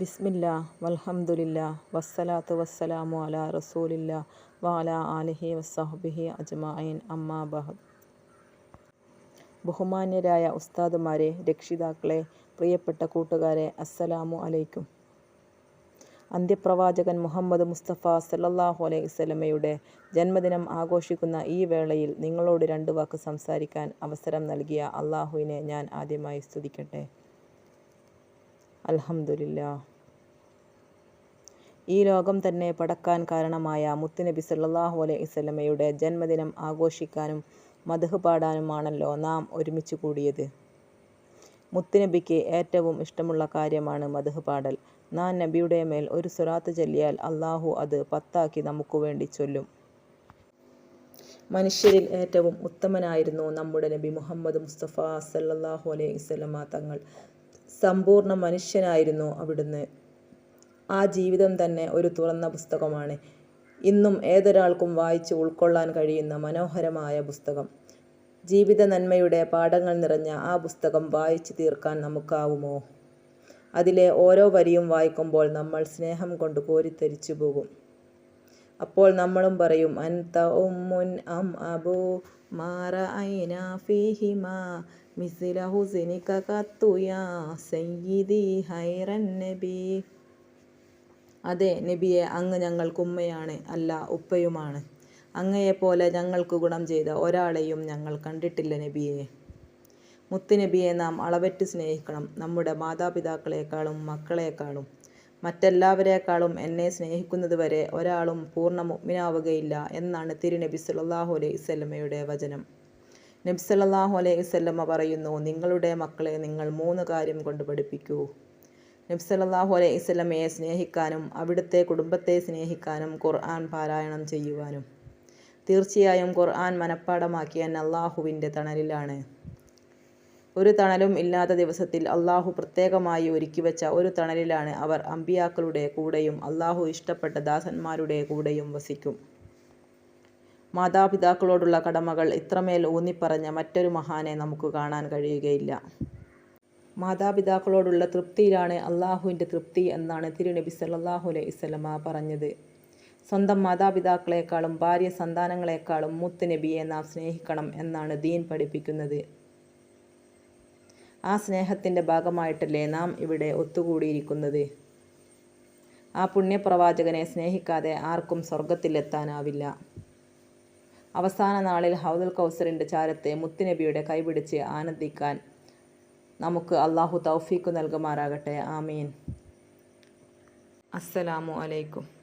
ബിസ്മില്ല വൽഹമുല്ല വസ്സലാത്തു വസ്സലാമു അലാ റസൂലില്ല വാല ആലിഹി വസ്സഹബിഹി അജ്മായിൻ അമ്മാ ബഹദ്. ബഹുമാന്യരായ ഉസ്താദുമാരെ രക്ഷിതാക്കളെ പ്രിയപ്പെട്ട കൂട്ടുകാരെ അസ്സലാമു അലൈക്കും. അന്ത്യപ്രവാചകൻ മുഹമ്മദ് മുസ്തഫ സല്ലാഹു അലൈഹി സ്വലമയുടെ ജന്മദിനം ആഘോഷിക്കുന്ന ഈ വേളയിൽ നിങ്ങളോട് രണ്ട് വാക്ക് സംസാരിക്കാൻ അവസരം നൽകിയ അള്ളാഹുവിനെ ഞാൻ ആദ്യമായി സ്തുതിക്കട്ടെ. അൽഹംദുലില്ലാ. ഈ ലോകം തന്നെ പടക്കാൻ കാരണമായ മുത്തുനബി സല്ലാഹു അലൈഹി സ്വലമയുടെ ജന്മദിനം ആഘോഷിക്കാനും മധു പാടാനുമാണല്ലോ നാം ഒരുമിച്ച് കൂടിയത്. മുത്തുനബിക്ക് ഏറ്റവും ഇഷ്ടമുള്ള കാര്യമാണ് മധു പാടൽ. നാൻ നബിയുടെ മേൽ ഒരു സ്വരാത്ത് ചൊല്ലിയാൽ അള്ളാഹു അത് പത്താക്കി നമുക്ക് വേണ്ടി ചൊല്ലും. മനുഷ്യരിൽ ഏറ്റവും ഉത്തമനായിരുന്നു നമ്മുടെ നബി മുഹമ്മദ് മുസ്തഫ സല്ലാഹു അലൈഹി വസല്ലമ തങ്ങൾ. സമ്പൂർണ മനുഷ്യനായിരുന്നു അവിടുന്ന്. ആ ജീവിതം തന്നെ ഒരു തുറന്ന പുസ്തകമാണ്. ഇന്നും ഏതൊരാൾക്കും വായിച്ച് ഉൾക്കൊള്ളാൻ കഴിയുന്ന മനോഹരമായ പുസ്തകം. ജീവിത നന്മയുടെ പാഠങ്ങൾ നിറഞ്ഞ ആ പുസ്തകം വായിച്ചു തീർക്കാൻ നമുക്കാവുമോ? അതിലെ ഓരോ വരിയും വായിക്കുമ്പോൾ നമ്മൾ സ്നേഹം കൊണ്ട് കോരിത്തരിച്ചു പോകും. അപ്പോൾ നമ്മളും പറയും അൻത ഉമ്മുൻ അം അബു മാറ ഐന ഫീഹിമ മിസില ഹുസിനിക കത്തുയാ സയ്യിദി ഹൈറൻ നബി. അതെ നബിയെ അങ്ങ് ഞങ്ങൾക്ക് ഉമ്മയാണ് അല്ല ഉപ്പയുമാണ്. അങ്ങയെപ്പോലെ ഞങ്ങൾക്ക് ഗുണം ചെയ്ത ഒരാളെയും ഞങ്ങൾ കണ്ടിട്ടില്ല നബിയെ. മുത്തുനബിയെ നാം അളവറ്റ് സ്നേഹിക്കണം നമ്മുടെ മാതാപിതാക്കളെക്കാളും മക്കളെക്കാളും. മറ്റെല്ലാവരെക്കാളും എന്നെ സ്നേഹിക്കുന്നതുവരെ ഒരാളും പൂർണ മുഗ്മിനാവുകയില്ല എന്നാണ് തിരുനബി സല്ലാഹു അലൈഹി സ്വല്ലമ്മയുടെ വചനം. നബി സല്ലാഹു അലൈഹി സ്വല്ലമ്മ പറയുന്നു നിങ്ങളുടെ മക്കളെ നിങ്ങൾ മൂന്ന് കാര്യം കൊണ്ട് പഠിപ്പിക്കൂ. നബി സല്ലല്ലാഹു അലൈഹി വസല്ലമയെ സ്നേഹിക്കാനും അവിടുത്തെ കുടുംബത്തെ സ്നേഹിക്കാനും ഖുർആൻ പാരായണം ചെയ്യുവാനും. തീർച്ചയായും ഖുർആൻ മനഃപ്പാടമാക്കിയ അള്ളാഹുവിന്റെ തണലിലാണ്. ഒരു തണലും ഇല്ലാത്ത ദിവസത്തിൽ അള്ളാഹു പ്രത്യേകമായി ഒരുക്കിവെച്ച ഒരു തണലിലാണ് അവർ അമ്പിയാക്കളുടെ കൂടെയും അള്ളാഹു ഇഷ്ടപ്പെട്ട ദാസന്മാരുടെ കൂടെയും വസിക്കും. മാതാപിതാക്കളോടുള്ള കടമകൾ ഇത്രമേൽ ഊന്നിപ്പറഞ്ഞ മറ്റൊരു മഹാനെ നമുക്ക് കാണാൻ കഴിയുകയില്ല. മാതാപിതാക്കളോടുള്ള തൃപ്തിയിലാണ് അള്ളാഹുവിന്റെ തൃപ്തി എന്നാണ് തിരുനബി സല്ലാഹു അലൈഹി സ്വലമ പറഞ്ഞത്. സ്വന്തം മാതാപിതാക്കളെക്കാളും ഭാര്യ സന്താനങ്ങളെക്കാളും മുത്ത് നബിയെ നാം സ്നേഹിക്കണം എന്നാണ് ദീൻ പഠിപ്പിക്കുന്നത്. ആ സ്നേഹത്തിന്റെ ഭാഗമായിട്ടല്ലേ നാം ഇവിടെ ഒത്തുകൂടിയിരിക്കുന്നത്? ആ പുണ്യപ്രവാചകനെ സ്നേഹിക്കാതെ ആർക്കും സ്വർഗത്തിലെത്താനാവില്ല അവസാന നാളിൽ ഹൗദൽ കൗസറിന്റെ ചാരത്തെ മുത്തുനബിയുടെ കൈപിടിച്ച് ആനന്ദിക്കാൻ നമുക്ക് അള്ളാഹു തൗഫീക്ക് നൽകുമാറാകട്ടെ. ആമീൻ. അസ്സലാമു അലൈക്കും.